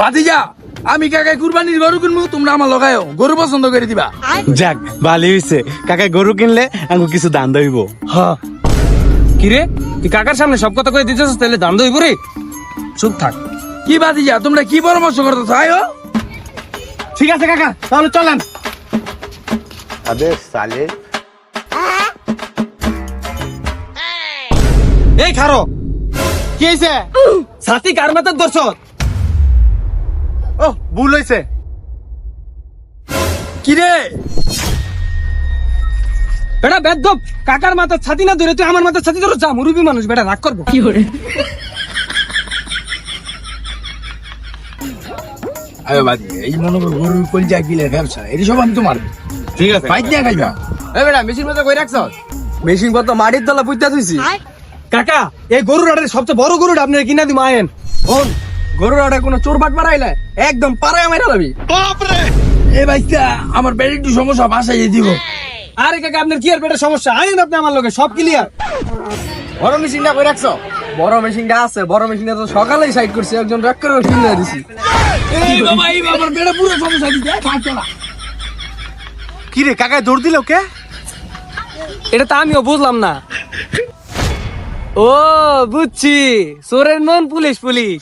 ভাতিজা আমি কাকাই কুরবানির গরু কিনবো তোমরা আমার লগায়ও। গরু পছন্দ করে দিবা। যাক ভালো হইছে কাকাই গরু কিনলে আমি কিছু দান দইব। হ্যাঁ কিরে তুই কাকার সামনে সব কথা কয়ে দিতেছিস তাহলে দান দইব রে। চুপ থাক। কি ভাতিজা তোমরা কি পরামর্শ করতে চাইও ঠিক আছে কাকা তাহলে চলেন। আদে সালে। এই খারো কি হইছে? সাথী কার মাথার দর্শক ও ভুল হয়েছে। কি রে বেটা বেদব কাকার মাথার ছাতি না ধরে তুই আমার মাথার ছাতি ধরে যা মুরুবি মানুষ বেটা রাগ করব। আরে ভাতিজা এই মনে করো গরু কলজা গিলে ব্যবসা এটি সব আমি তোমার ঠিক আছে। বাইক খাইবা। এ বেটা মেশিন মতো কই রাখছ? মেশিন কত মাটির তলা পুইতা থুইছি। কাকা এই গরুর আড়ের সবচেয়ে বড় গরুটা আপনি কিনা দিম আয়েন। ওন গরুর আড়ে কোনো চোর বাট মারাইলে একদম পাড়ায় মাইরা লাবি। এ বাইকটা আমার পেটে একটু সমস্যা বাসায় দিব। আরে কাকা আপনার কি আর পেটের সমস্যা? আপনি আমার লগে সব ক্লিয়ার বড় মেশিনটা কই রাখছ? বড় মেশিনটা আছে বড় মেশিনটা তো সকালেই সাইড করছি একজন রাগ করে কিনে দিছি। এই বাবা এই আমার পেটে পুরো সমস্যা থাকতো না কি রে কাকা দৌড় দিল কে? এটা তো আমিও বুঝলাম না। ও বুঝছি। চোরের মন পুলিশ পুলিশ।